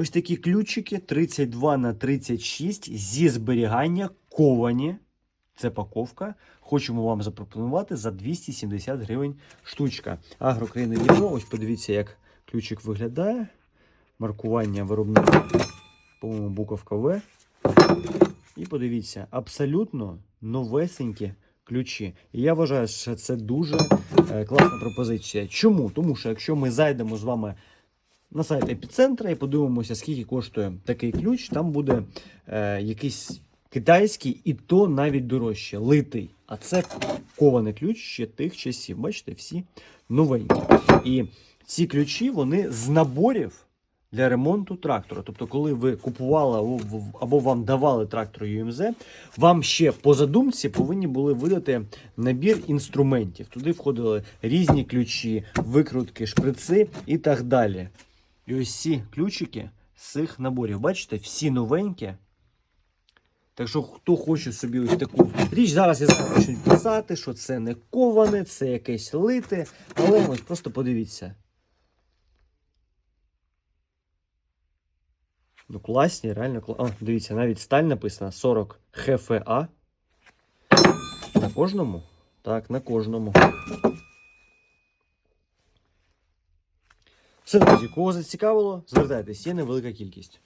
Ось такі ключики 32 на 36 зі зберігання ковані. Це паковка. Хочемо вам запропонувати за 270 гривень штучка. Агрокраїни Дніпро. Ось подивіться, як ключик виглядає. Маркування виробника, по-моєму, буковка В. І подивіться, абсолютно новесенькі ключі. І я вважаю, що це дуже е, класна пропозиція. Чому? Тому що якщо ми зайдемо з вами на сайт епіцентра і подивимося, скільки коштує такий ключ, там буде е, якийсь китайський, і то навіть дорожче, литий. А це кований ключ ще тих часів. Бачите, всі новенькі. І ці ключі вони з наборів для ремонту трактора. Тобто, коли ви купували або, вам давали трактор ЮМЗ, вам ще по задумці повинні були видати набір інструментів. Туди входили різні ключі, викрутки, шприци і так далі. І ось ці ключики з цих наборів, бачите, всі новенькі. Так що, хто хоче собі ось таку річ, зараз я почнуть писати, що це не коване, це якесь лите. Але ось просто подивіться. Ну, класні, реально класні. О, дивіться, навіть сталь написана 40 ХФА. На кожному? Так, на кожному. Все, друзі, кого зацікавило, звертайтеся, є невелика кількість.